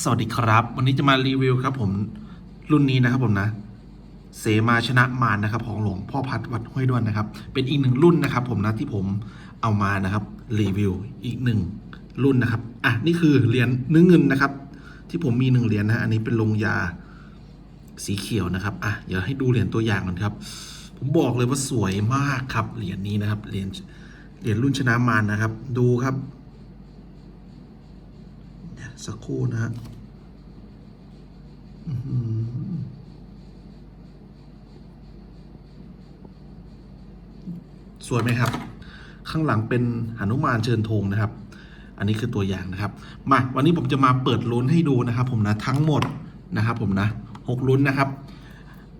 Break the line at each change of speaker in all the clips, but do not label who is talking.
สวัสดีครับ วันนี้จะมารีวิวครับผมรุ่นนี้นะครับผมนะ เสมาชนะมารนะครับ ของหลวงพ่อพัดวัดห้วยด้วนนะครับ เป็นอีกหนึ่งรุ่นนะครับ ผมนะที่ผมเอามานะครับรีวิวอีกหนึ่งรุ่นนะครับอะนี่คือเหรียญเนื้อเงินนะครับ ที่ผมมีหนึ่งเหรียญนะอันนี้เป็นลงยาสีเขียวนะครับอะเดี๋ยวให้ดูเหรียญตัวอย่างกันครับ ผมบอกเลยว่าสวยมากครับเหรียญนี้นะครับเหรียญเหรียญรุ่นชนะมารนะครับ ดูครับ สักครู่นะฮะสวยไหมครับ ข้างหลังเป็นหนุมานเชิญธงนะครับ อันนี้คือตัวอย่างนะครับ มา วันนี้ผมจะมาเปิดลุ้นให้ดูนะครับ ผมนะทั้งหมดนะครับ ผมนะหกลุ้นนะครับ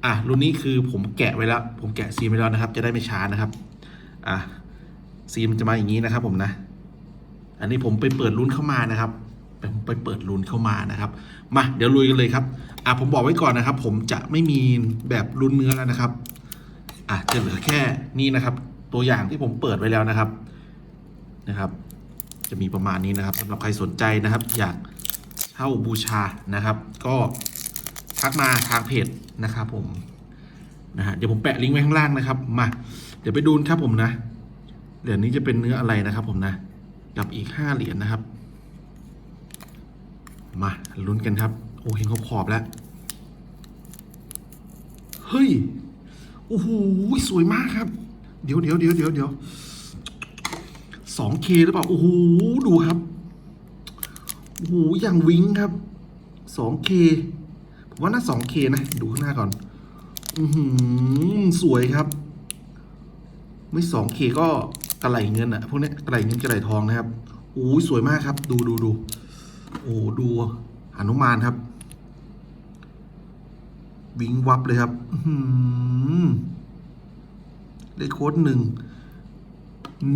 อะรุ่นนี้คือผมแกะไว้แล้ว ผมแกะซีมไว้แล้วนะครับ จะได้ไม่ช้านะครับ อะซีมจะมาอย่างนี้นะครับ ผมนะ อันนี้ผมไปเปิดลุ้นเข้ามานะครับ ไปเปิดลุ้นเข้ามานะครับ มาเดี๋ยวลุยกันเลยครับอะผมบอกไว้ก่อนนะครับ ผมจะไม่มีแบบลุ้นเนื้อแล้วนะครับอะจะเหลือแค่นี้นะครับ ตัวอย่างที่ผมเปิดไว้แล้วนะครับนะครับ จะมีประมาณนี้นะครับสำหรับใครสนใจนะครับ อยากเช่าบูชานะครับ ก็ทักมาทางเพจนะครับ ผมนะฮะเดี๋ยวผมแปะลิงก์ไว้ข้างล่างนะครับมาเดี๋ยวไปดูนครับผมนะเหรียญนี้จะเป็นเนื้ออะไรนะครับ ผมนะ กับอีกห้าเหรียญนะครับ มาลุ้นกันครับ โอ้เห็นขอบขอบแล้ว เฮ้ย โอ้โหสวยมากครับ เดี๋ยวเดี๋ยวเดี๋ยวเดี๋ยวเดี๋ยวสองเคหรือเปล่า โอ้โหดูครับ โอ้โหอย่างวิงครับสองเคผมว่าน่าสองเคนะ ดูข้างหน้าก่อนอือหือสวยครับ ไม่สองเคก็กระไหลเงินอะพวกนี้กระไหลเงินกระไหลทองนะครับโอ้ยสวยมากครับ ดูดูดู โอ้ดูหนุมานครับ วิงวับเลยครับอื้อหือเลขโค้ดหนึ่ง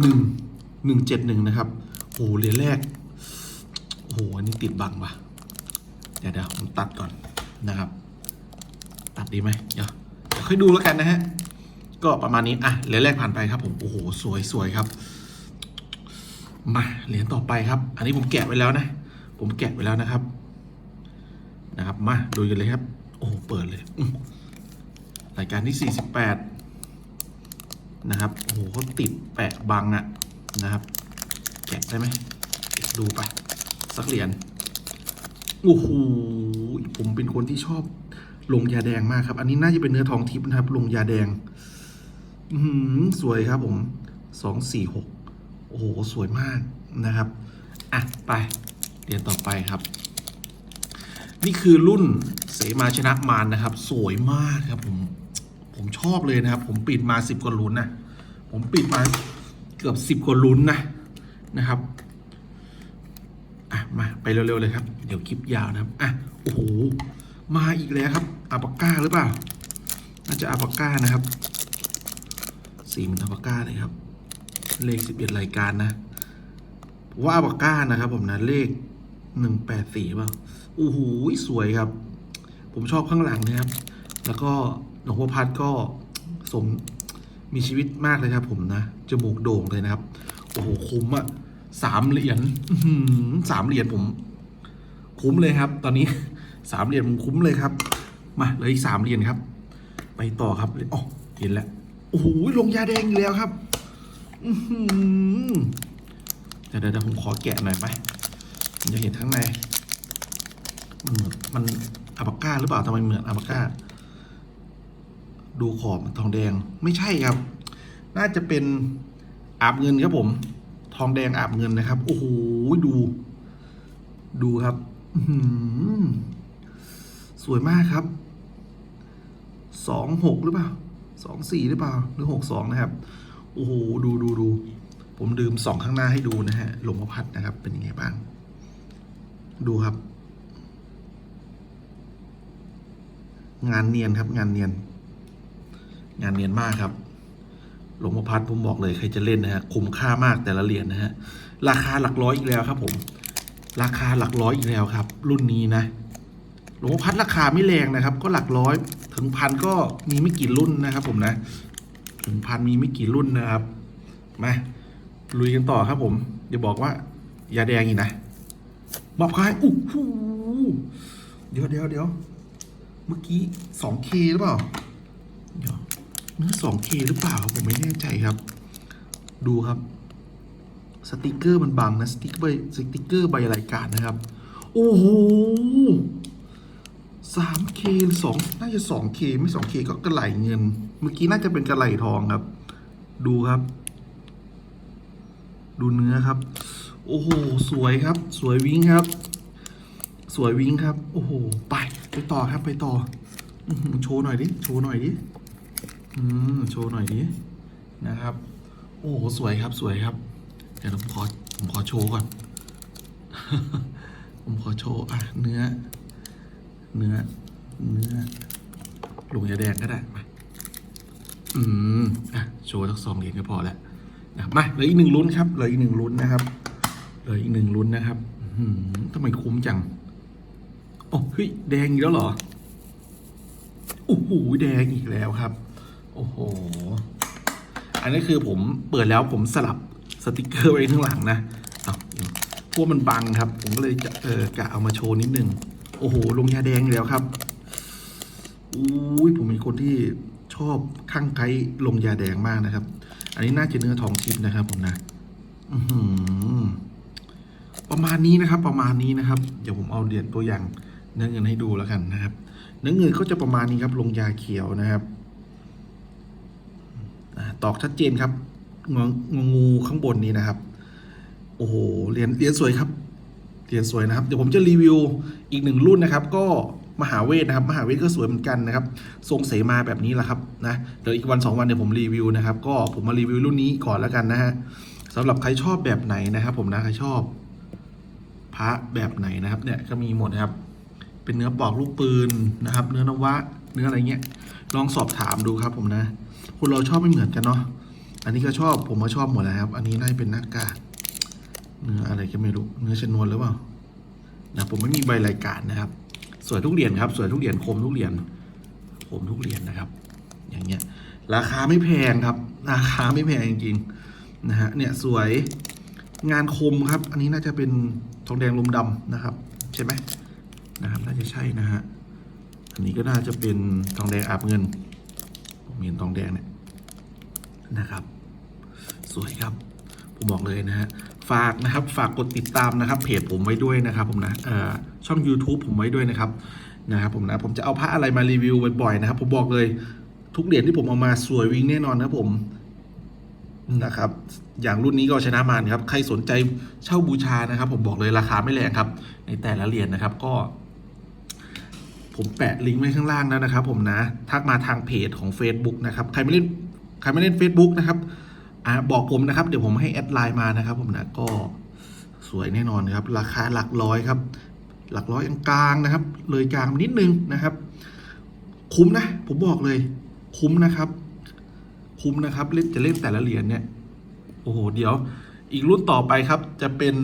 หนึ่งหนึ่งเจ็ดหนึ่งนะครับ โอ้เหรียญแรก โอ้โหอันนี้ติดบังว่ะ เดี๋ยวเดี๋ยวผมตัดก่อนนะครับ ตัดดีไหมเดี๋ยวเดี๋ยวค่อยดูแล้วกันนะฮะ ก็ประมาณนี้ อะ เหรียญแรกผ่านไปครับผม โอ้โห สวยสวยครับ มา เหรียญต่อไปครับ อันนี้ผมแกะไว้แล้วนะ ผมแกะไว้แล้วนะครับ นะครับ มาดูกันเลยครับ โอ้เปิดเลยรายการที่ 48 นะครับ โอ้โหเขาติดแปะบังอะนะครับ แกะได้ไหมดูไป สักเหรียญโอ้โหผมเป็นคนที่ชอบลงยาแดงมากครับ อันนี้น่าจะเป็นเนื้อทองทิพย์นะครับลงยาแดง อือหือสวยครับผมสองสี่หกโอ้โห สวยมากนะครับ อะ ไป เรียนต่อไปครับ นี่คือรุ่นเสมาชนะมารนะครับ สวยมากครับผมผมชอบเลยนะครับ ผมปิดมาสิบกว่าลุ้นนะผมปิดมาเกือบสิบกว่าลุ้นนะนะครับอะมาไปเร็วๆเลยครับ เดี๋ยวคลิปยาวนะครับอะโอ้โหมาอีกแล้วครับอาปาก้าหรือเปล่าน่าจะอาปาก้านะครับสีมันอาปาก้าเลยครับ เลขสิบเอ็ดรายการนะว่าอาปากก้านะครับ ผมนะเลข หนึ่งแปดสี่เปล่าโอ้โหสวยครับ ผมชอบข้างหลังนะครับ แล้วก็หลวงพ่อพัดก็สมมีชีวิตมากเลยครับ ผมนะจมูกโด่งเลยนะครับ โอ้โหคุ้มอะสามเหรียญสามเหรียญผม คุ้มเลยครับ ตอนนี้สามเหรียญผมคุ้มเลยครับ มาเหลืออีกสามเหรียญครับ ไปต่อครับอ๋อเห็นแล้วโอ้โหลงยาแดงอีกแล้วครับเดี๋ยวเดี๋ยวผมขอแกะหน่อยไหม จะเห็นข้างใน มันเหมือนมันอาปก้าหรือเปล่าทำไมเหมือนอาปก้า ดูขอบมันทองแดงไม่ใช่ครับ น่าจะเป็นอาบเงินครับผม ทองแดงอาบเงินนะครับ โอ้โหดู ดูครับสวยมากครับสองหกหรือเปล่าสองสี่หรือเปล่า หรือหกสองนะครับ โอ้โห ดูดูดู ผมดื่มสองข้างหน้าให้ดูนะฮะหลวงพ่อพัดนะครับ เป็นยังไงบ้าง ดูครับ งานเนียนครับ งานเนียน งานเนียนมากครับ หลวงพ่อพัดผมบอกเลยใครจะเล่นนะฮะคุ้มค่ามากแต่ละเหรียญนะฮะราคาหลักร้อยอีกแล้วครับ ผม ราคาหลักร้อยอีกแล้วครับ รุ่นนี้นะ หลวงพ่อพัดราคาไม่แรงนะครับ ก็หลักร้อยถึงพันก็มีไม่กี่รุ่นนะครับ ผมนะ ถึงพันมีไม่กี่รุ่นนะครับมาลุยกันต่อครับผมอย่าบอกว่า ยาแดงอีกนะ บอกเขาให้อู้หูเดี๋ยวเดี๋ยวเดี๋ยวเมื่อกี้ 2K หรือเปล่าเดี๋ยวเนื้อ 2K หรือเปล่าผมไม่แน่ใจครับ ดูครับสติกเกอร์มันบังนะสติกเกอร์สติกเกอร์ใบรายการนะครับ โอ้โห 3K หรือ2น่าจะ 2K ไม่ 2K ก็กระไหลเงิน เมื่อกี้น่าจะเป็นกระไหลทองครับ ดูครับ ดูเนื้อครับ โอ้โห สวยครับ สวยวิ้งครับ สวยวิ้งครับ โอ้โห ไป ไปต่อครับ ไปต่อ โชว์หน่อยดิ โชว์หน่อยดิ อืม โชว์หน่อยดิ นะครับ โอ้โห สวยครับ สวยครับ เดี๋ยวผมขอ ผมขอโชว์ก่อน ผมขอโชว์ อะ เนื้อ เนื้อ เนื้อ หลงยาแดงก็ได้มาอืม อะ โชว์ทั้งสองเหรียญก็พอแล้วนะมาเหลืออีกหนึ่งลุ้นครับเหลืออีกหนึ่งลุ้นนะครับ เหลืออีกหนึ่งลุ้นนะครับทำไมคุ้มจัง โอ้เฮ้ยแดงอีกแล้วเหรอ โอ้โหแดงอีกแล้วครับ โอ้โห อันนี้คือผมเปิดแล้วผมสลับสติกเกอร์ไว้ข้างหลังนะเอาพวกมันบังครับ ผมก็เลยจะเออกะเอามาโชว์นิดนึง โอ้โห ลงยาแดงอีกแล้วครับอุ้ยผมเป็นคนที่ชอบข้างไกลลงยาแดงมากนะครับ อันนี้น่าจะเนื้อทองทิพย์นะครับผมนะ อือหือ ประมาณนี้นะครับ ประมาณนี้นะครับ เดี๋ยวผมเอาเหรียญตัวอย่างเนื้อเงินให้ดูแล้วกันนะครับ เนื้อเงินก็จะประมาณนี้ครับ ลงยาเขียวนะครับตอกชัดเจนครับงงงูข้างบนนี้นะครับ โอ้โหเหรียญเหรียญสวยครับเหรียญสวยนะครับ เดี๋ยวผมจะรีวิวอีกหนึ่งรุ่นนะครับ ก็มหาเวทนะครับ มหาเวทก็สวยเหมือนกันนะครับ ทรงเสมาแบบนี้แหละครับนะเดี๋ยวอีกวันสองวันเดี๋ยวผมรีวิวนะครับ ก็ผมมารีวิวรุ่นนี้ก่อนแล้วกันนะฮะสำหรับใครชอบแบบไหนนะครับ ผมนะใครชอบ พระแบบไหนนะครับเนี่ยก็มีหมดนะครับ เป็นเนื้อปอกลูกปืนนะครับ เนื้อนวะ เนื้ออะไรเงี้ยลองสอบถามดูครับผมนะคนเราชอบไม่เหมือนกันเนาะอันนี้ก็ชอบผมก็ชอบหมดนะครับ อันนี้น่าจะเป็นหน้ากากเนื้ออะไรก็ไม่รู้เนื้อชนวนหรือเปล่านะผมไม่มีใบรายการนะครับ สวยทุกเหรียญครับ สวยทุกเหรียญคมทุกเหรียญคมทุกเหรียญนะครับ อย่างเงี้ย ราคาไม่แพงครับ ราคาไม่แพงจริงๆนะฮะเนี่ยสวยงานคมครับ อันนี้น่าจะเป็น ทองแดงลมดำนะครับ ใช่ไหมนะครับน่าจะใช่นะฮะอันนี้ก็น่าจะเป็นทองแดงอาบเงินผมเห็นทองแดงเนี่ยนะครับ สวยครับ ผมบอกเลยนะฮะฝากนะครับฝากกดติดตามนะครับ เพจผมไว้ด้วยนะครับผมนะเอ่อช่อง YouTube ผมไว้ด้วยนะครับนะครับผมนะผมจะเอาพระอะไรมารีวิวบ่อยๆนะครับ ผมบอกเลยทุกเหรียญที่ผมเอามาสวยวิ่งแน่นอนนะครับผม นะครับ อย่างรุ่นนี้ก็ชนะมารครับ ใครสนใจเช่าบูชานะครับ ผมบอกเลยราคาไม่แรงครับ ในแต่ละเหรียญนะครับก็ ผมแปะลิงก์ไว้ข้างล่างแล้วนะครับ ผมนะ ทักมาทางเพจของ Facebook นะครับ ใครไม่เล่นใครไม่เล่น Facebook นะครับอบอกผมนะครับ เดี๋ยวผมให้แอดไลน์มานะครับ ผมนะก็สวยแน่นอนครับ ราคาหลักร้อยครับ หลักร้อยกลางนะครับ เลยกลางนิดนึงนะครับ คุ้มนะ ผมบอกเลย คุ้มนะครับ คุ้มนะครับเล่นจะเล่นแต่ละเหรียญเนี่ยโอ้โหเดี๋ยวอีกรุ่นต่อไปครับจะเป็น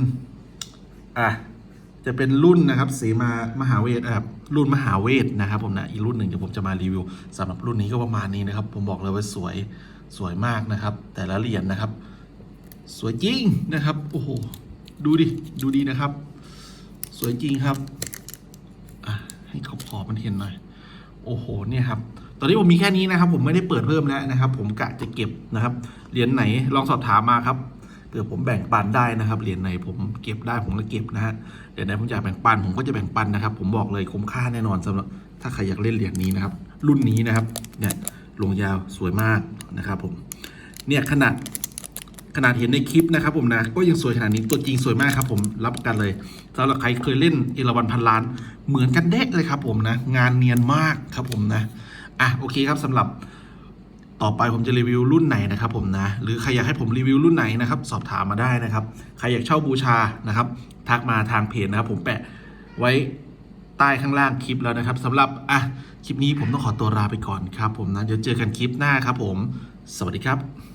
อะจะเป็นรุ่นนะครับเสมามหาเวทนะครับรุ่นมหาเวทนะครับผมนะอีกรุ่นหนึ่งเดี๋ยวผมจะมารีวิวสำหรับรุ่นนี้ก็ประมาณนี้นะครับ ผมบอกเลยว่าสวยสวยมากนะครับ แต่ละเหรียญนะครับ สวยจริงนะครับโอ้โหดูดิดูดีนะครับ สวยจริงครับอะให้ขอบขอบมันเห็นหน่อย โอ้โหเนี่ยครับ ตอนนี้ผมมีแค่นี้นะครับ ผมไม่ได้เปิดเพิ่มแล้วนะครับ ผมกะจะเก็บนะครับเหรียญไหนลองสอบถามมาครับเผื่อผมแบ่งปันได้นะครับเหรียญไหนผมเก็บได้ผมก็เก็บนะฮะเหรียญไหนผมอยากแบ่งปันผมก็จะแบ่งปันนะครับ ผมบอกเลยคุ้มค่าแน่นอนสำหรับถ้าใครอยากเล่นเหรียญนี้นะครับ รุ่นนี้นะครับเนี่ยลงยาวสวยมากนะครับ ผมเนี่ยขนาดขนาดเห็นในคลิปนะครับผมนะก็ยังสวยขนาดนี้ตัวจริงสวยมากครับ ผมรับประกันเลยสำหรับใครเคยเล่นเอราวันพันล้าน เหมือนกันเด็กเลยครับ ผมนะ งานเนียนมากครับผมนะ อะโอเคครับสำหรับต่อไปผมจะรีวิวรุ่นไหนนะครับผมนะ หรือใครอยากให้ผมรีวิวรุ่นไหนนะครับ สอบถามมาได้นะครับ ใครอยากเช่าบูชานะครับ ทักมาทางเพจนะครับ ผมแปะไว้ใต้ข้างล่างคลิปแล้วนะครับสำหรับอะคลิปนี้ผมต้องขอตัวลาไปก่อนครับ ผมนะเดี๋ยวเจอกันคลิปหน้าครับ ผม สวัสดีครับ